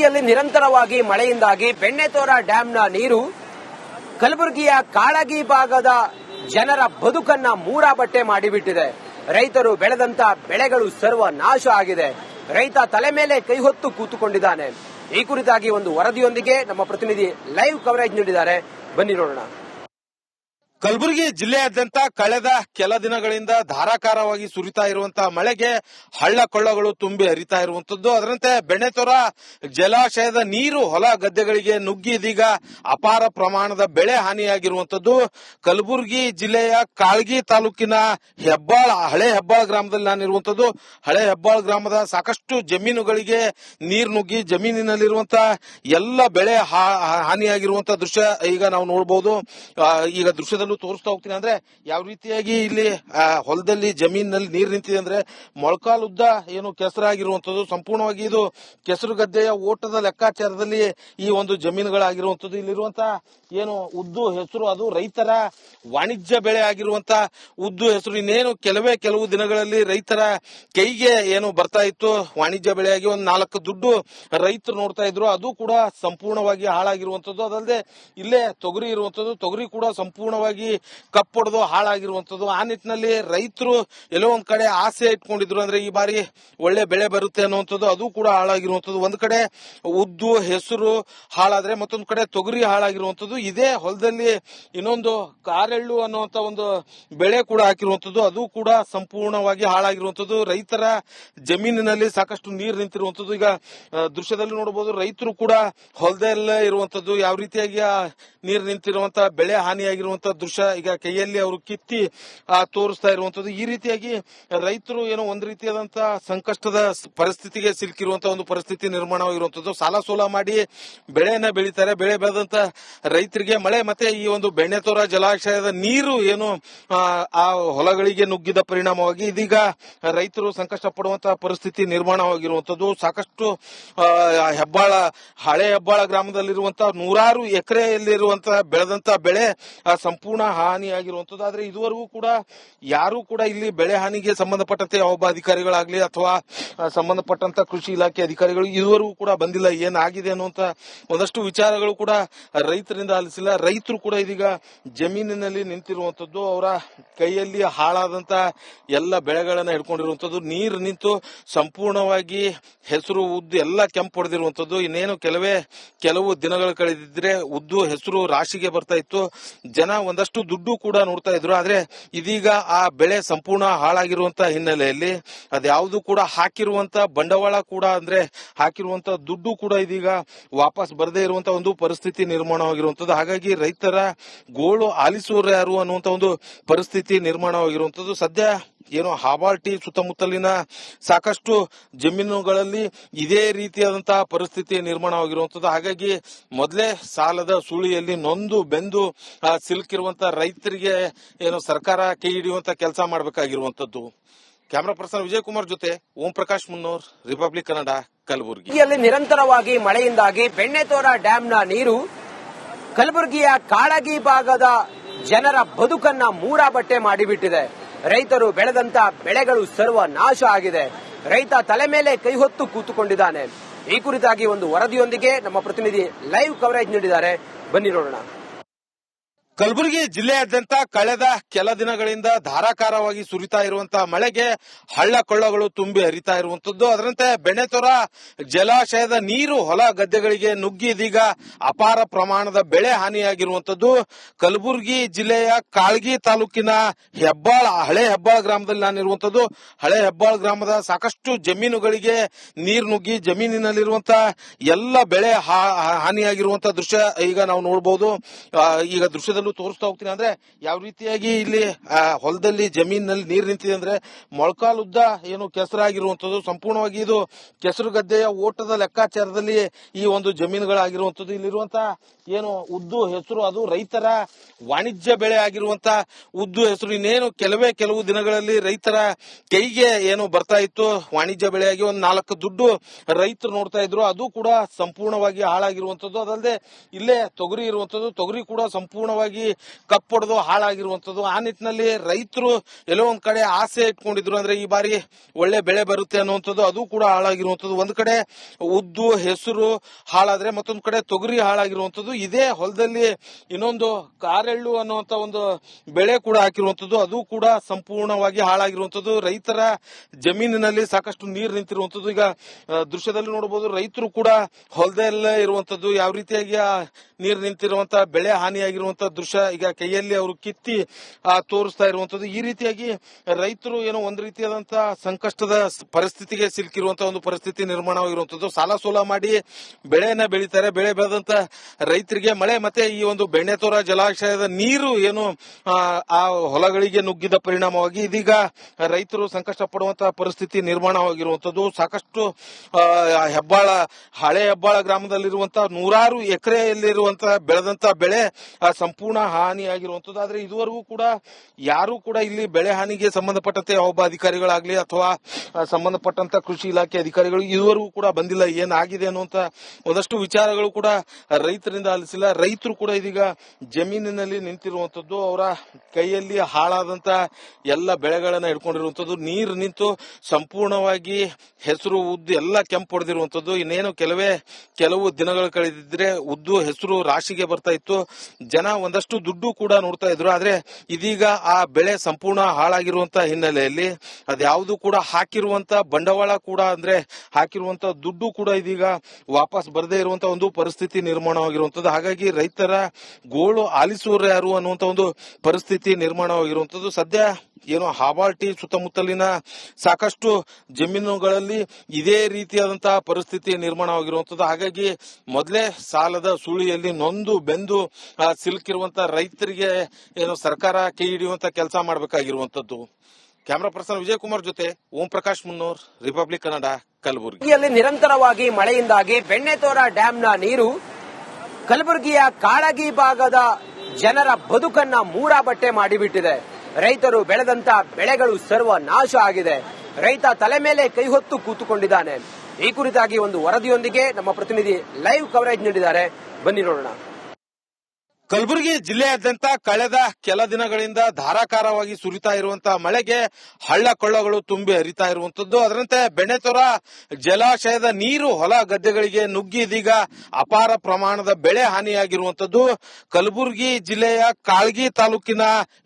ಕಲಬುರಗಿಯಲ್ಲಿ ನಿರಂತರವಾಗಿ ಮಳೆಯಿಂದಾಗಿ ಬೆಣ್ಣೆತೋರ ಡ್ಯಾಂನ ನೀರು, ಕಲಬುರಗಿಯ ಕಾಳಗಿ ಭಾಗದ ಜನರ ಬದುಕನ್ನ ಮೂರ ಬಟ್ಟೆ ಮಾಡಿಬಿಟ್ಟಿದೆ. ರೈತರು ಬೆಳೆದಂತ ಬೆಳೆಗಳು ಸರ್ವ ನಾಶ ಆಗಿದೆ. ರೈತ ತಲೆ ಮೇಲೆ ಕೈಹೊತ್ತು ಕೂತುಕೊಂಡಿದ್ದಾನೆ. ಈ ಕುರಿತಾಗಿ ಒಂದು ವರದಿಯೊಂದಿಗೆ ನಮ್ಮ ಪ್ರತಿನಿಧಿ ಲೈವ್ ಕವರೇಜ್ ನೀಡಿದ್ದಾರೆ. ಬನ್ನಿ ನೋಡೋಣ. ಕಲಬುರಗಿ ಜಿಲ್ಲೆಯಾದ್ಯಂತ ಕಳೆದ ಕೆಲ ದಿನಗಳಿಂದ ಧಾರಾಕಾರವಾಗಿ ಸುರಿತಾ ಇರುವಂತಹ ಮಳೆಗೆ ಹಳ್ಳ ಕೊಳ್ಳಗಳು ತುಂಬಿ ಹರಿತಾ ಇರುವಂತದ್ದು. ಅದರಂತೆ ಬೆಣ್ಣೆತೊರ, ಜಲಾಶಯದ ನೀರು, ಹೊಲ ಗದ್ದೆಗಳಿಗೆ ನುಗ್ಗಿ ಇದೀಗ ಅಪಾರ ಪ್ರಮಾಣದ ಬೆಳೆ ಹಾನಿಯಾಗಿರುವಂತದ್ದು. ಕಲಬುರಗಿ ಜಿಲ್ಲೆಯ ಕಾಳ್ಗಿ ತಾಲೂಕಿನ ಹೆಬ್ಬಾಳ, ಹಳೆ ಹೆಬ್ಬಾಳ ಗ್ರಾಮದಲ್ಲಿ ನಾನಿರುವಂತದ್ದು. ಹಳೆ ಹೆಬ್ಬಾಳ ಗ್ರಾಮದ ಸಾಕಷ್ಟು ಜಮೀನುಗಳಿಗೆ ನೀರು ನುಗ್ಗಿ ಜಮೀನಿನಲ್ಲಿರುವಂತಹ ಎಲ್ಲ ಬೆಳೆ ಹಾನಿಯಾಗಿರುವಂತಹ ದೃಶ್ಯ ಈಗ ನಾವು ನೋಡಬಹುದು ಈಗ ದೃಶ್ಯದಲ್ಲೂ ತೋರಿಸ್ತಾ ಹೋಗ್ತೀನಿ ಅಂದ್ರೆ ಯಾವ ರೀತಿಯಾಗಿ ಇಲ್ಲಿ ಹೊಲದಲ್ಲಿ ಜಮೀನಿನಲ್ಲಿ ನೀರು ನಿಂತಿದೆ ಅಂದ್ರೆ ಮೊಳಕಾಲುದ್ದ ಏನು ಕೆಸರಾಗಿರುವಂತದ್ದು ಸಂಪೂರ್ಣವಾಗಿ ಇದು ಕೆಸರು ಗದ್ದೆಯ ಓಟದ ಲೆಕ್ಕಾಚಾರದಲ್ಲಿ ಈ ಒಂದು ಜಮೀನುಗಳಾಗಿರುವಂತದ್ದು ಇಲ್ಲಿರುವಂತ ಏನು ಉದ್ದು ಹೆಸರು, ಅದು ರೈತರ ವಾಣಿಜ್ಯ ಬೆಳೆ ಆಗಿರುವಂತ ಉದ್ದು ಹೆಸರು. ಇನ್ನೇನು ಕೆಲವೇ ಕೆಲವು ದಿನಗಳಲ್ಲಿ ರೈತರ ಕೈಗೆ ಏನು ಬರ್ತಾ ಇತ್ತು, ವಾಣಿಜ್ಯ ಬೆಳೆಯಾಗಿ ಒಂದು ನಾಲ್ಕು ದುಡ್ಡು ರೈತರು ನೋಡ್ತಾ ಇದ್ರು. ಅದು ಕೂಡ ಸಂಪೂರ್ಣವಾಗಿ ಹಾಳಾಗಿರುವಂತದ್ದು ಅದಲ್ಲದೆ ಇಲ್ಲೇ ತೊಗರಿ ಇರುವಂತದ್ದು ತೊಗರಿ ಕೂಡ ಸಂಪೂರ್ಣವಾಗಿ ಕಪ್ಪೊಡೆದು ಹಾಳಾಗಿರುವಂತದ್ದು. ಆ ನಿಟ್ಟಿನಲ್ಲಿ ರೈತರು ಎಲ್ಲೋ ಒಂದ್ ಕಡೆ ಆಸೆ ಇಟ್ಕೊಂಡಿದ್ರು ಅಂದ್ರೆ ಈ ಬಾರಿ ಒಳ್ಳೆ ಬೆಳೆ ಬರುತ್ತೆ ಅನ್ನುವಂಥದ್ದು, ಅದು ಕೂಡ ಹಾಳಾಗಿರುವಂತದ್ದು ಒಂದ್ ಕಡೆ ಉದ್ದು ಹೆಸರು ಹಾಳಾದ್ರೆ ಮತ್ತೊಂದ್ ಕಡೆ ತೊಗರಿ ಹಾಳಾಗಿರುವಂತದ್ದು ಇದೇ ಹೊಲದಲ್ಲಿ ಇನ್ನೊಂದು ಕಾರೆಳ್ಳು ಅನ್ನುವಂತ ಒಂದು ಬೆಳೆ ಕೂಡ ಹಾಕಿರುವಂತದ್ದು ಅದು ಕೂಡ ಸಂಪೂರ್ಣವಾಗಿ ಹಾಳಾಗಿರುವಂತದ್ದು ರೈತರ ಜಮೀನಿನಲ್ಲಿ ಸಾಕಷ್ಟು ನೀರು ನಿಂತಿರುವಂತದ್ದು ಈಗ ದೃಶ್ಯದಲ್ಲಿ ನೋಡಬಹುದು ರೈತರು ಕೂಡ ಹೊಲದಲ್ಲೇ ಇರುವಂತದ್ದು ಯಾವ ರೀತಿಯಾಗಿ ನೀರು ನಿಂತಿರುವಂತಹ ಬೆಳೆ ಹಾನಿಯಾಗಿರುವಂತ ದೃಶ್ಯ ಈಗ ಕೈಯಲ್ಲಿ ಅವರು ಕಿತ್ತಿ ತೋರಿಸ್ತಾ ಇರುವಂತದ್ದು ಈ ರೀತಿಯಾಗಿ ರೈತರು ಏನೋ ಒಂದು ರೀತಿಯಾದಂತಹ ಸಂಕಷ್ಟದ ಪರಿಸ್ಥಿತಿಗೆ ಸಿಲುಕಿರುವಂತ ಒಂದು ಪರಿಸ್ಥಿತಿ ನಿರ್ಮಾಣವಾಗಿರುವಂತದ್ದು ಸಾಲ ಸೋಲ ಮಾಡಿ ಬೆಳೆಯನ್ನ ಬೆಳೀತಾರೆ. ಬೆಳೆ ಬೆಳೆದಂತ ರೈತರಿಗೆ ಮಳೆ ಮತ್ತೆ ಈ ಒಂದು ಬೆಣ್ಣೆತೋರ ಜಲಾಶಯದ ನೀರು ಏನು ಆ, ಹೊಲಗಳಿಗೆ ನುಗ್ಗಿದ ಪರಿಣಾಮವಾಗಿ ಇದೀಗ ರೈತರು ಸಂಕಷ್ಟ ಪಡುವಂತಹ ಪರಿಸ್ಥಿತಿ ನಿರ್ಮಾಣವಾಗಿರುವಂತದ್ದು ಸಾಕಷ್ಟು ಹೆಬ್ಬಾಳ ಹಳೆ ಹೆಬ್ಬಾಳ ಗ್ರಾಮದಲ್ಲಿರುವಂತಹ ನೂರಾರು ಎಕರೆಯಲ್ಲಿರುವಂತಹ ಬೆಳೆದಂತಹ ಬೆಳೆ ಆ, ಸಂಪೂರ್ಣ ಹಾನಿಯಾಗಿರುವಂತದ್ದು. ಆದ್ರೆ ಇದುವರೆಗೂ ಕೂಡ ಯಾರು ಕೂಡ ಇಲ್ಲಿ ಬೆಳೆ ಹಾನಿಗೆ ಸಂಬಂಧಪಟ್ಟಂತೆ ಯಾವೊಬ್ಬ ಅಧಿಕಾರಿಗಳಾಗ್ಲಿ ಅಥವಾ ಸಂಬಂಧಪಟ್ಟಂತ ಕೃಷಿ ಇಲಾಖೆ ಅಧಿಕಾರಿಗಳು ಇದುವರೆಗೂ ಕೂಡ ಬಂದಿಲ್ಲ. ಏನಾಗಿದೆ ಅನ್ನುವಂತ ಒಂದಷ್ಟು ವಿಚಾರಗಳು ಕೂಡ ರೈತರಿಂದ ಆಲಿಸಿಲ್ಲ. ರೈತರು ಕೂಡ ಇದೀಗ ಜಮೀನಿನಲ್ಲಿ ನಿಂತಿರುವಂತದ್ದು. ಅವರ ಕೈಯಲ್ಲಿ ಹಾಳಾದಂತ ಎಲ್ಲ ಬೆಳೆಗಳನ್ನ ಹಿಡ್ಕೊಂಡಿರುವಂತದ್ದು. ನೀರು ನಿಂತು ಸಂಪೂರ್ಣವಾಗಿ ಹೆಸರು, ಉದ್ದು ಎಲ್ಲ ಕೆಂಪು ಹೊಡೆದಿರುವಂತದ್ದು. ಇನ್ನೇನು ಕೆಲವೇ, ಕೆಲವು ದಿನಗಳು ಕಳೆದಿದ್ರೆ ಉದ್ದು ಹೆಸರು ರಾಶಿಗೆ ಬರ್ತಾ ಇತ್ತು. ಜನ ಒಂದಷ್ಟು ದುಡ್ಡು ಕೂಡ ನೋಡ್ತಾ ಇದ್ರು. ಆದ್ರೆ ಇದೀಗ ಆ ಬೆಳೆ ಸಂಪೂರ್ಣ ಹಾಳಾಗಿರುವಂತ ಹಿನ್ನೆಲೆಯಲ್ಲಿ ಅದ್ಯಾವುದು ಕೂಡ ಹಾಕಿರುವಂತ ಬಂಡವಾಳ ಕೂಡ ಅಂದ್ರೆ ಹಾಕಿರುವಂತ ದುಡ್ಡು ಕೂಡ ಇದೀಗ ವಾಪಸ್ ಬರದೇ ಇರುವಂತ ಒಂದು ಪರಿಸ್ಥಿತಿ ನಿರ್ಮಾಣವಾಗಿರುವಂತದ್ದು. ಹಾಗಾಗಿ ರೈತರ ಗೋಳು ಆಲಿಸುವರು ಯಾರು ಅನ್ನುವಂತ ಒಂದು ಪರಿಸ್ಥಿತಿ ನಿರ್ಮಾಣವಾಗಿರುವಂತದ್ದು. ಸದ್ಯ ಏನು ಹಾಬಾಲ್ಟಿ ಸುತ್ತಮುತ್ತಲಿನ ಸಾಕಷ್ಟು ಜಮೀನುಗಳಲ್ಲಿ ಇದೇ ರೀತಿಯಾದಂತಹ ಪರಿಸ್ಥಿತಿ ನಿರ್ಮಾಣವಾಗಿರುವಂತದ್ದು. ಹಾಗಾಗಿ ಮೊದಲೇ ಸಾಲದ ಸುಳಿಯಲ್ಲಿ ನೊಂದು ಬೆಂದು ಸಿಲುಕಿರುವಂತಹ ಸಿಲುಕಿರುವಂತ ರೈತರಿಗೆ ಏನು ಸರ್ಕಾರ ಕೈ ಹಿಡಿಯುವಂತ ಕೆಲಸ ಮಾಡಬೇಕಾಗಿರುವಂತದ್ದು. ಕ್ಯಾಮರಾ ಪರ್ಸನ್ ವಿಜಯಕುಮಾರ್ ಜೊತೆ ಓಂ ಪ್ರಕಾಶ್ ಮುನ್ನೂರ್, ರಿಪಬ್ಲಿಕ್ ಕನ್ನಡ, ಕಲಬುರಗಿ. ನಿರಂತರವಾಗಿ ಮಳೆಯಿಂದಾಗಿ ಬೆಣ್ಣೆತೋರ ಡ್ಯಾಂನ ನೀರು ಕಲಬುರಗಿಯ ಕಾಳಗಿ ಭಾಗದ ಜನರ ಬದುಕನ್ನ ಮೂರ ಬಟ್ಟೆ ಮಾಡಿಬಿಟ್ಟಿದೆ. ರೈತರು ಬೆಳೆದಂತ ಬೆಳೆಗಳು ಸರ್ವ ನಾಶ ಆಗಿದೆ. ರೈತ ತಲೆ ಮೇಲೆ ಕೈ ಹೊತ್ತು ಕೂತುಕೊಂಡಿದ್ದಾನೆ. ಈ ಕುರಿತಾಗಿ ಒಂದು ವರದಿಯೊಂದಿಗೆ ನಮ್ಮ ಪ್ರತಿನಿಧಿ ಲೈವ್ ಕವರೇಜ್ ನೀಡಿದ್ದಾರೆ. ಬನ್ನಿ ನೋಡೋಣ. ಕಲಬುರಗಿ ಜಿಲ್ಲೆಯಾದ್ಯಂತ ಕಳೆದ ಕೆಲ ದಿನಗಳಿಂದ ಧಾರಾಕಾರವಾಗಿ ಸುರಿತಾ ಇರುವಂತಹ ಮಳೆಗೆ ಹಳ್ಳ ಕೊಳ್ಳಗಳು ತುಂಬಿ ಹರಿತಾ ಇರುವಂತದ್ದು. ಅದರಂತೆ ಬೆಣೆತೊರ ಜಲಾಶಯದ ನೀರು, ಹೊಲ ಗದ್ದೆಗಳಿಗೆ ನುಗ್ಗಿ ಇದೀಗ ಅಪಾರ ಪ್ರಮಾಣದ ಬೆಳೆ ಹಾನಿಯಾಗಿರುವಂತದ್ದು. ಕಲಬುರಗಿ ಜಿಲ್ಲೆಯ ಕಾಳ್ಗಿ ತಾಲೂಕಿನ ಹೆಬ್ಬಾಳ, ಹಳೆ ಹೆಬ್ಬಾಳ ಗ್ರಾಮದಲ್ಲಿ ನಾನಿರುವಂತದ್ದು. ಹಳೆ ಹೆಬ್ಬಾಳ ಗ್ರಾಮದ ಸಾಕಷ್ಟು ಜಮೀನುಗಳಿಗೆ ನೀರು ನುಗ್ಗಿ ಜಮೀನಿನಲ್ಲಿರುವಂತಹ ಎಲ್ಲ ಬೆಳೆ ಹಾನಿಯಾಗಿರುವಂತಹ ದೃಶ್ಯ ಈಗ ನಾವು ನೋಡಬಹುದು ಈಗ ದೃಶ್ಯದಲ್ಲೂ ತೋರಿಸ್ತಾ ಹೋಗ್ತೀನಿ ಅಂದ್ರೆ ಯಾವ ರೀತಿಯಾಗಿ ಇಲ್ಲಿ ಹೊಲದಲ್ಲಿ, ಜಮೀನಿನಲ್ಲಿ ನೀರು ನಿಂತಿದೆ ಅಂದ್ರೆ ಮೊಳಕಾಲುದ್ದ ಏನು ಕೆಸರಾಗಿರುವಂತದ್ದು ಸಂಪೂರ್ಣವಾಗಿ ಇದು ಕೆಸರು ಗದ್ದೆಯ ಓಟದ ಲೆಕ್ಕಾಚಾರದಲ್ಲಿ ಈ ಒಂದು ಜಮೀನುಗಳಾಗಿರುವಂತದ್ದು ಇಲ್ಲಿರುವಂತಹ ಏನು ಉದ್ದು ಹೆಸರು, ಅದು ರೈತರ ವಾಣಿಜ್ಯ ಬೆಳೆ ಆಗಿರುವಂತ ಉದ್ದು ಹೆಸರು. ಇನ್ನೇನು ಕೆಲವೇ ಕೆಲವು ದಿನಗಳಲ್ಲಿ ರೈತರ ಕೈಗೆ ಏನು ಬರ್ತಾ ಇತ್ತು, ವಾಣಿಜ್ಯ ಬೆಳೆಯಾಗಿ ಒಂದು ನಾಲ್ಕು ದುಡ್ಡು ರೈತರು ನೋಡ್ತಾ ಇದ್ರು. ಅದು ಕೂಡ ಸಂಪೂರ್ಣವಾಗಿ ಹಾಳಾಗಿರುವಂತದ್ದು ಅದಲ್ಲದೆ ಇಲ್ಲೇ ತೊಗರಿ ಇರುವಂತದ್ದು ತೊಗರಿ ಕೂಡ ಸಂಪೂರ್ಣವಾಗಿ ಸಂಪೂರ್ಣವಾಗಿ ಕಪ್ಪೊಡೆದು ಹಾಳಾಗಿರುವಂತದ್ದು ಆ ನಿಟ್ಟಿನಲ್ಲಿ ರೈತರು ಎಲ್ಲೋ ಒಂದ್ ಕಡೆ ಆಸೆ ಇಟ್ಕೊಂಡಿದ್ರು ಅಂದ್ರೆ ಈ ಬಾರಿ ಒಳ್ಳೆ ಬೆಳೆ ಬರುತ್ತೆ ಅನ್ನುವಂಥದ್ದು, ಅದು ಕೂಡ ಹಾಳಾಗಿರುವಂತದ್ದು ಒಂದ್ ಕಡೆ ಉದ್ದು ಹೆಸರು ಹಾಳಾದ್ರೆ ಮತ್ತೊಂದ್ ಕಡೆ ತೊಗರಿ ಹಾಳಾಗಿರುವಂತದ್ದು ಇದೇ ಹೊಲದಲ್ಲಿ ಇನ್ನೊಂದು ಕಾರೆಳ್ಳು ಅನ್ನುವಂತ ಒಂದು ಬೆಳೆ ಕೂಡ ಹಾಕಿರುವಂತದ್ದು ಅದು ಕೂಡ ಸಂಪೂರ್ಣವಾಗಿ ಹಾಳಾಗಿರುವಂತದ್ದು ರೈತರ ಜಮೀನಿನಲ್ಲಿ ಸಾಕಷ್ಟು ನೀರು ನಿಂತಿರುವಂತದ್ದು ಈಗ ದೃಶ್ಯದಲ್ಲಿ ನೋಡಬಹುದು ರೈತರು ಕೂಡ ಹೊಲದಲ್ಲೇ ಇರುವಂತದ್ದು ಯಾವ ರೀತಿಯಾಗಿ ನೀರು ನಿಂತಿರುವಂತಹ ಬೆಳೆ ಹಾನಿಯಾಗಿರುವಂತ ದೃಶ್ಯ ಈಗ ಕೈಯಲ್ಲಿ ಅವರು ಕಿತ್ತಿ ತೋರಿಸ್ತಾ ಇರುವಂತದ್ದು. ಈ ರೀತಿಯಾಗಿ ರೈತರು ಏನೋ ಒಂದು ರೀತಿಯಾದಂತಹ ಸಂಕಷ್ಟದ ಪರಿಸ್ಥಿತಿಗೆ ಸಿಲುಕಿರುವಂತಹ ಒಂದು ಪರಿಸ್ಥಿತಿ ನಿರ್ಮಾಣವಾಗಿರುವಂತದ್ದು. ಸಾಲ ಸೋಲ ಮಾಡಿ ಬೆಳೆಯನ್ನ ಬೆಳೀತಾರೆ. ಬೆಳೆ ಬೆಳೆದಂತ ರೈತರಿಗೆ ಮಳೆ ಮತ್ತೆ ಈ ಒಂದು ಬೆಣ್ಣೆತೋರ ಜಲಾಶಯದ ನೀರು ಏನು ಆ, ಹೊಲಗಳಿಗೆ ನುಗ್ಗಿದ ಪರಿಣಾಮವಾಗಿ ಇದೀಗ ರೈತರು ಸಂಕಷ್ಟ ಪಡುವಂತಹ ಪರಿಸ್ಥಿತಿ ನಿರ್ಮಾಣವಾಗಿರುವಂತದ್ದು. ಸಾಕಷ್ಟು ಹೆಬ್ಬಾಳ ಹಳೆ ಹೆಬ್ಬಾಳ ಗ್ರಾಮದಲ್ಲಿರುವಂತಹ ನೂರಾರು ಎಕರೆಯಲ್ಲಿರುವಂತಹ ಬೆಳೆದಂತ ಬೆಳೆ ಆ, ಸಂಪೂರ್ಣ ಹಾನಿಯಾಗಿರುವಂತದ್ದು ಆದ್ರೆ ಇದುವರೆಗೂ ಕೂಡ ಯಾರು ಕೂಡ ಇಲ್ಲಿ ಬೆಳೆ ಹಾನಿಗೆ ಸಂಬಂಧಪಟ್ಟಂತೆ ಒಬ್ಬ ಅಧಿಕಾರಿಗಳಾಗ್ಲಿ ಅಥವಾ ಸಂಬಂಧಪಟ್ಟಂತ ಕೃಷಿ ಇಲಾಖೆ ಅಧಿಕಾರಿಗಳು ಇದುವರೆಗೂ ಕೂಡ ಬಂದಿಲ್ಲ, ಏನಾಗಿದೆ ಅನ್ನುವಂತ ಒಂದಷ್ಟು ವಿಚಾರಗಳು ಕೂಡ ರೈತರಿಂದ ಆಲಿಸಿಲ್ಲ ರೈತರು ಕೂಡ ಇದೀಗ ಜಮೀನಿನಲ್ಲಿ ನಿಂತಿರುವಂತದ್ದು, ಅವರ ಕೈಯಲ್ಲಿ ಹಾಳಾದಂತ ಎಲ್ಲ ಬೆಳೆಗಳನ್ನ ಹಿಡ್ಕೊಂಡಿರುವಂತದ್ದು, ನೀರು ನಿಂತು ಸಂಪೂರ್ಣವಾಗಿ ಹೆಸರು, ಉದ್ದು ಎಲ್ಲ ಕೆಂಪು ಹೊಡೆದಿರುವಂತದ್ದು. ಇನ್ನೇನು ಕೆಲವೇ, ಕೆಲವು ದಿನಗಳು ಕಳೆದಿದ್ರೆ ಉದ್ದು ಹೆಸರು ರಾಶಿಗೆ ಬರ್ತಾ ಇತ್ತು. ಜನ ಒಂದಷ್ಟು ದುಡ್ಡು ಕೂಡ ನೋಡ್ತಾ ಇದ್ರು. ಆದ್ರೆ ಇದೀಗ ಆ ಬೆಳೆ ಸಂಪೂರ್ಣ ಹಾಳಾಗಿರುವಂತ ಹಿನ್ನೆಲೆಯಲ್ಲಿ ಅದ್ಯಾವುದು ಕೂಡ ಹಾಕಿರುವಂತ ಬಂಡವಾಳ ಕೂಡ ಅಂದ್ರೆ ಹಾಕಿರುವಂತ ದುಡ್ಡು ಕೂಡ ಇದೀಗ ವಾಪಸ್ ಬರದೇ ಇರುವಂತ ಒಂದು ಪರಿಸ್ಥಿತಿ ನಿರ್ಮಾಣವಾಗಿರುವಂತದ್ದು. ಹಾಗಾಗಿ ರೈತರ ಗೋಳು ಆಲಿಸುವ ಯಾರು ಅನ್ನುವಂತ ಒಂದು ಪರಿಸ್ಥಿತಿ ನಿರ್ಮಾಣವಾಗಿರುವಂತದ್ದು. ಸದ್ಯ ಏನು ಹಾಬಾಳ್ಟಿ ಸುತ್ತಮುತ್ತಲಿನ ಸಾಕಷ್ಟು ಜಮೀನುಗಳಲ್ಲಿ ಇದೇ ರೀತಿಯಾದಂತಹ ಪರಿಸ್ಥಿತಿ ನಿರ್ಮಾಣವಾಗಿರುವಂತದ್ದು. ಹಾಗಾಗಿ ಮೊದಲೇ ಸಾಲದ ಸುಳಿಯಲ್ಲಿ ನೊಂದು ಬೆಂದು ಸಿಲುಕಿರುವಂತ ರೈತರಿಗೆ ಏನು ಸರ್ಕಾರ ಕೈ ಹಿಡಿಯುವಂತ ಕೆಲಸ ಮಾಡಬೇಕಾಗಿರುವಂತದ್ದು. ಕ್ಯಾಮರಾ ಪರ್ಸನ್ ವಿಜಯ್ ಕುಮಾರ್ ಜೊತೆ ಓಂ ಪ್ರಕಾಶ್ ಮುನ್ನೂರ್, ರಿಪಬ್ಲಿಕ್ ಕನ್ನಡ, ಕಲಬುರಗಿ. ಕಲಬುರಗಿಯಲ್ಲಿ ನಿರಂತರವಾಗಿ ಮಳೆಯಿಂದಾಗಿ ಬೆಣ್ಣೆತೋರ ಡ್ಯಾಂನ ನೀರು ಕಲಬುರಗಿಯ ಕಾಳಗಿ ಭಾಗದ ಜನರ ಬದುಕನ್ನ ಮೂರಾ ಬಟ್ಟೆ ಮಾಡಿಬಿಟ್ಟಿದೆ. ರೈತರು ಬೆಳೆದಂತ ಬೆಳೆಗಳು ಸರ್ವ ನಾಶ ಆಗಿದೆ. ರೈತ ತಲೆ ಮೇಲೆ ಕೈ ಹೊತ್ತು ಕೂತುಕೊಂಡಿದ್ದಾನೆ. ಈ ಕುರಿತಾಗಿ ಒಂದು ವರದಿಯೊಂದಿಗೆ ನಮ್ಮ ಪ್ರತಿನಿಧಿ ಲೈವ್ ಕವರೇಜ್ ನೀಡಿದ್ದಾರೆ. ಬನ್ನಿ ನೋಡೋಣ. ಕಲಬುರಗಿ ಜಿಲ್ಲೆಯಾದ್ಯಂತ ಕಳೆದ ಕೆಲ ದಿನಗಳಿಂದ ಧಾರಾಕಾರವಾಗಿ ಸುರಿತಾ ಇರುವಂತಹ ಮಳೆಗೆ ಹಳ್ಳ ಕೊಳ್ಳಗಳು ತುಂಬಿ ಹರಿತಾ ಇರುವಂತದ್ದು. ಅದರಂತೆ ಬೆಣೆತೊರ ಜಲಾಶಯದ ನೀರು, ಹೊಲ ಗದ್ದೆಗಳಿಗೆ ನುಗ್ಗಿ ಇದೀಗ ಅಪಾರ ಪ್ರಮಾಣದ ಬೆಳೆ ಹಾನಿಯಾಗಿರುವಂತದ್ದು. ಕಲಬುರಗಿ ಜಿಲ್ಲೆಯ ಕಾಳ್ಗಿ ತಾಲೂಕಿನ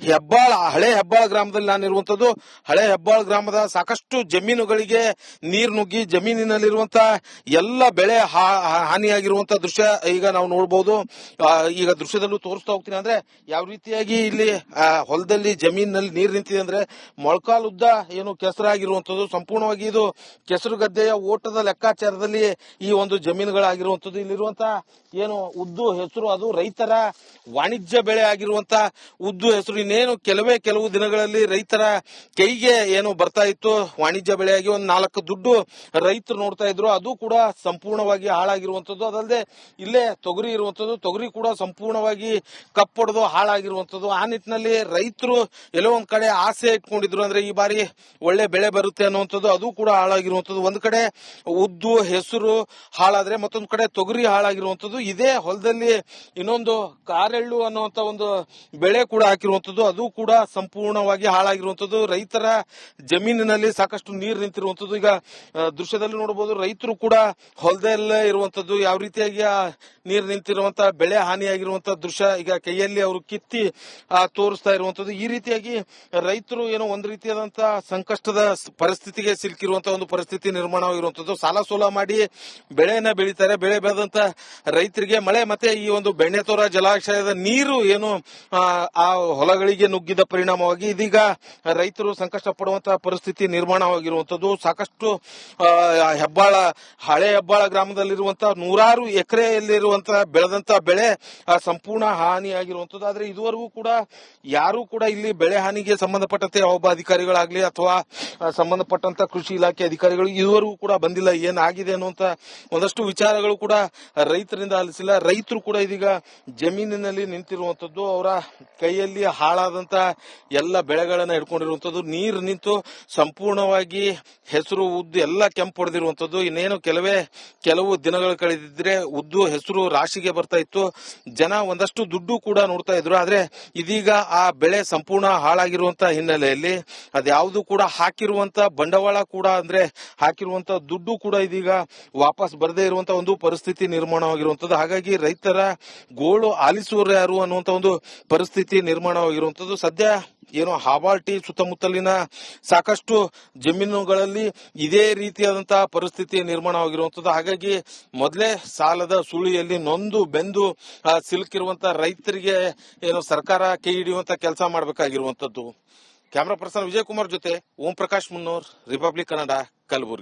ಹೆಬ್ಬಾಳ, ಹಳೆ ಹೆಬ್ಬಾಳ ಗ್ರಾಮದಲ್ಲಿ ನಾನಿರುವಂತದ್ದು. ಹಳೆ ಹೆಬ್ಬಾಳ ಗ್ರಾಮದ ಸಾಕಷ್ಟು ಜಮೀನುಗಳಿಗೆ ನೀರು ನುಗ್ಗಿ ಜಮೀನಿನಲ್ಲಿರುವಂತಹ ಎಲ್ಲ ಬೆಳೆ ಹಾನಿಯಾಗಿರುವಂತಹ ದೃಶ್ಯ ಈಗ ನಾವು ನೋಡಬಹುದು ಈಗ ದೃಶ್ಯದಲ್ಲೂ ತೋರಿಸ್ತಾ ಹೋಗ್ತೀನಿ ಅಂದ್ರೆ ಯಾವ ರೀತಿಯಾಗಿ ಇಲ್ಲಿ ಹೊಲದಲ್ಲಿ ಜಮೀನಿನಲ್ಲಿ ನೀರು ನಿಂತಿದೆ ಅಂದ್ರೆ ಮೊಳಕಾಲುದ್ದ ಏನು ಕೆಸರಾಗಿರುವಂತದ್ದು ಸಂಪೂರ್ಣವಾಗಿ ಇದು ಕೆಸರು ಗದ್ದೆಯ ಓಟದ ಲೆಕ್ಕಾಚಾರದಲ್ಲಿ ಈ ಒಂದು ಜಮೀನುಗಳಾಗಿರುವಂತದ್ದು ಇಲ್ಲಿರುವಂತಹ ಏನು ಉದ್ದು ಹೆಸರು, ಅದು ರೈತರ ವಾಣಿಜ್ಯ ಬೆಳೆ ಆಗಿರುವಂತ ಉದ್ದು ಹೆಸರು. ಇನ್ನೇನು ಕೆಲವೇ ಕೆಲವು ದಿನಗಳಲ್ಲಿ ರೈತರ ಕೈಗೆ ಏನು ಬರ್ತಾ ಇತ್ತು, ವಾಣಿಜ್ಯ ಬೆಳೆಯಾಗಿ ಒಂದು ನಾಲ್ಕು ದುಡ್ಡು ರೈತರು ನೋಡ್ತಾ ಇದ್ರು. ಅದು ಕೂಡ ಸಂಪೂರ್ಣವಾಗಿ ಹಾಳಾಗಿರುವಂತದ್ದು ಅದಲ್ಲದೆ ಇಲ್ಲೇ ತೊಗರಿ ಇರುವಂತದ್ದು ತೊಗರಿ ಕೂಡ ಸಂಪೂರ್ಣವಾಗಿ ಕಪ್ಪೊಡೆದು ಹಾಳಾಗಿರುವಂತದ್ದು ಆ ನಿಟ್ಟಿನಲ್ಲಿ ರೈತರು ಎಲ್ಲೋ ಒಂದ್ ಕಡೆ ಆಸೆ ಇಟ್ಕೊಂಡಿದ್ರು ಅಂದ್ರೆ ಈ ಬಾರಿ ಒಳ್ಳೆ ಬೆಳೆ ಬರುತ್ತೆ ಅನ್ನುವಂಥದ್ದು ಅದು ಕೂಡ ಹಾಳಾಗಿರುವಂತದ್ದು ಒಂದ್ ಕಡೆ ಉದ್ದು ಹೆಸರು ಹಾಳಾದ್ರೆ ಮತ್ತೊಂದ್ ಕಡೆ ತೊಗರಿ ಹಾಳಾಗಿರುವಂತದ್ದು ಇದೇ ಹೊಲದಲ್ಲಿ ಇನ್ನೊಂದು ಕಾರೆಳ್ಳು ಅನ್ನುವಂತ ಒಂದು ಬೆಳೆ ಕೂಡ ಹಾಕಿರುವಂತದ್ದು ಅದು ಕೂಡ ಸಂಪೂರ್ಣವಾಗಿ ಹಾಳಾಗಿರುವಂತದ್ದು ರೈತರ ಜಮೀನಿನಲ್ಲಿ ಸಾಕಷ್ಟು ನೀರು ನಿಂತಿರುವಂತದ್ದು ಈಗ ದೃಶ್ಯದಲ್ಲಿ ನೋಡಬಹುದು ರೈತರು ಕೂಡ ಹೊಲದಲ್ಲೇ ಇರುವಂತದ್ದು ಯಾವ ರೀತಿಯಾಗಿ ನೀರು ನಿಂತಿರುವಂತಹ ಬೆಳೆ ಹಾನಿಯಾಗಿರುವಂತ ದೃಶ್ಯ ಈಗ ಕೈಯಲ್ಲಿ ಅವರು ಕಿತ್ತಿ ತೋರಿಸ್ತಾ ಇರುವಂತದ್ದು. ಈ ರೀತಿಯಾಗಿ ರೈತರು ಏನೋ ಒಂದು ರೀತಿಯಾದಂತಹ ಸಂಕಷ್ಟದ ಪರಿಸ್ಥಿತಿಗೆ ಸಿಲುಕಿರುವಂತ ಒಂದು ಪರಿಸ್ಥಿತಿ ನಿರ್ಮಾಣವಾಗಿರುವಂತದ್ದು ಸಾಲ ಸೋಲ ಮಾಡಿ ಬೆಳೆಯನ್ನ ಬೆಳೀತಾರೆ. ಬೆಳೆ ಬೆಳೆದಂತ ರೈತರಿಗೆ ಮಳೆ ಮತ್ತೆ ಈ ಒಂದು ಬೆಣ್ಣೆತೋರ ಜಲಾಶಯದ ನೀರು ಏನು ಆ, ಹೊಲಗಳಿಗೆ ನುಗ್ಗಿದ ಪರಿಣಾಮವಾಗಿ ಇದೀಗ ರೈತರು ಸಂಕಷ್ಟ ಪಡುವಂತಹ ಪರಿಸ್ಥಿತಿ ನಿರ್ಮಾಣವಾಗಿರುವಂತದ್ದು ಸಾಕಷ್ಟು ಹೆಬ್ಬಾಳ ಹಳೆ ಹೆಬ್ಬಾಳ ಗ್ರಾಮದಲ್ಲಿರುವಂತಹ ನೂರಾರು ಎಕರೆಯಲ್ಲಿರುವಂತಹ ಬೆಳೆದಂತ ಬೆಳೆ ಆ, ಸಂಪೂರ್ಣ ಹಾನಿಯಾಗಿರುವಂತದ್ದು. ಆದ್ರೆ ಇದುವರೆಗೂ ಕೂಡ ಯಾರು ಕೂಡ ಇಲ್ಲಿ ಬೆಳೆ ಹಾನಿಗೆ ಸಂಬಂಧಪಟ್ಟಂತೆ ಒಬ್ಬ ಅಧಿಕಾರಿಗಳಾಗ್ಲಿ ಅಥವಾ ಸಂಬಂಧಪಟ್ಟಂತ ಕೃಷಿ ಇಲಾಖೆ ಅಧಿಕಾರಿಗಳು ಇದುವರೆಗೂ ಕೂಡ ಬಂದಿಲ್ಲ. ಏನಾಗಿದೆ ಅನ್ನುವಂತ ಒಂದಷ್ಟು ವಿಚಾರಗಳು ಕೂಡ ರೈತರಿಂದ ಆಲಿಸಿಲ್ಲ. ರೈತರು ಕೂಡ ಇದೀಗ ಜಮೀನಿನಲ್ಲಿ ನಿಂತಿರುವಂತದ್ದು. ಅವರ ಕೈಯಲ್ಲಿ ಹಾಳಾದಂತ ಎಲ್ಲ ಬೆಳೆಗಳನ್ನ ಹಿಡ್ಕೊಂಡಿರುವಂತದ್ದು. ನೀರು ನಿಂತು ಸಂಪೂರ್ಣವಾಗಿ ಹೆಸರು, ಉದ್ದು ಎಲ್ಲ ಕೆಂಪು ಹೊಡೆದಿರುವಂತದ್ದು. ಇನ್ನೇನು ಕೆಲವೇ, ಕೆಲವು ದಿನಗಳು ಕಳೆದಿದ್ರೆ ಉದ್ದು ಹೆಸರು ರಾಶಿಗೆ ಬರ್ತಾ ಇತ್ತು. ಜನ ಒಂದಷ್ಟು ಒಂದಷ್ಟು ದುಡ್ಡು ಕೂಡ ನೋಡ್ತಾ ಇದ್ರು. ಆದ್ರೆ ಇದೀಗ ಆ ಬೆಳೆ ಸಂಪೂರ್ಣ ಹಾಳಾಗಿರುವಂತ ಹಿನ್ನೆಲೆಯಲ್ಲಿ ಅದ್ಯಾವುದು ಕೂಡ ಹಾಕಿರುವಂತ ಬಂಡವಾಳ ಕೂಡ ಅಂದ್ರೆ ಹಾಕಿರುವಂತ ದುಡ್ಡು ಕೂಡ ಇದೀಗ ವಾಪಸ್ ಬರದೇ ಇರುವಂತ ಒಂದು ಪರಿಸ್ಥಿತಿ ನಿರ್ಮಾಣವಾಗಿರುವಂತದ್ದು. ಹಾಗಾಗಿ ರೈತರ ಗೋಳು ಆಲಿಸುವರು ಯಾರು ಅನ್ನುವಂತ ಒಂದು ಪರಿಸ್ಥಿತಿ ನಿರ್ಮಾಣವಾಗಿರುವಂತದ್ದು. ಸದ್ಯ ಏನು ಹಾವಾಲ್ಟಿ ಸುತ್ತಮುತ್ತಲಿನ ಸಾಕಷ್ಟು ಜಮೀನುಗಳಲ್ಲಿ ಇದೇ ರೀತಿಯಾದಂತಹ ಪರಿಸ್ಥಿತಿ ನಿರ್ಮಾಣವಾಗಿರುವಂತದ್ದು. ಹಾಗಾಗಿ ಮೊದಲೇ ಸಾಲದ ಸುಳಿಯಲ್ಲಿ ನೊಂದು ಬೆಂದು ಸಿಲುಕಿರುವಂತಹ ಸಿಲುಕಿರುವಂತ ರೈತರಿಗೆ ಏನು ಸರ್ಕಾರ ಕೈ ಹಿಡಿಯುವಂತ ಕೆಲಸ ಮಾಡಬೇಕಾಗಿರುವಂತದ್ದು. ಕ್ಯಾಮರಾ ಪರ್ಸನ್ ವಿಜಯಕುಮಾರ್ ಜೊತೆ ಓಂ ಪ್ರಕಾಶ್ ಮುನ್ನೂರ್, ರಿಪಬ್ಲಿಕ್ ಕನ್ನಡ, ಕಲಬುರಗಿ.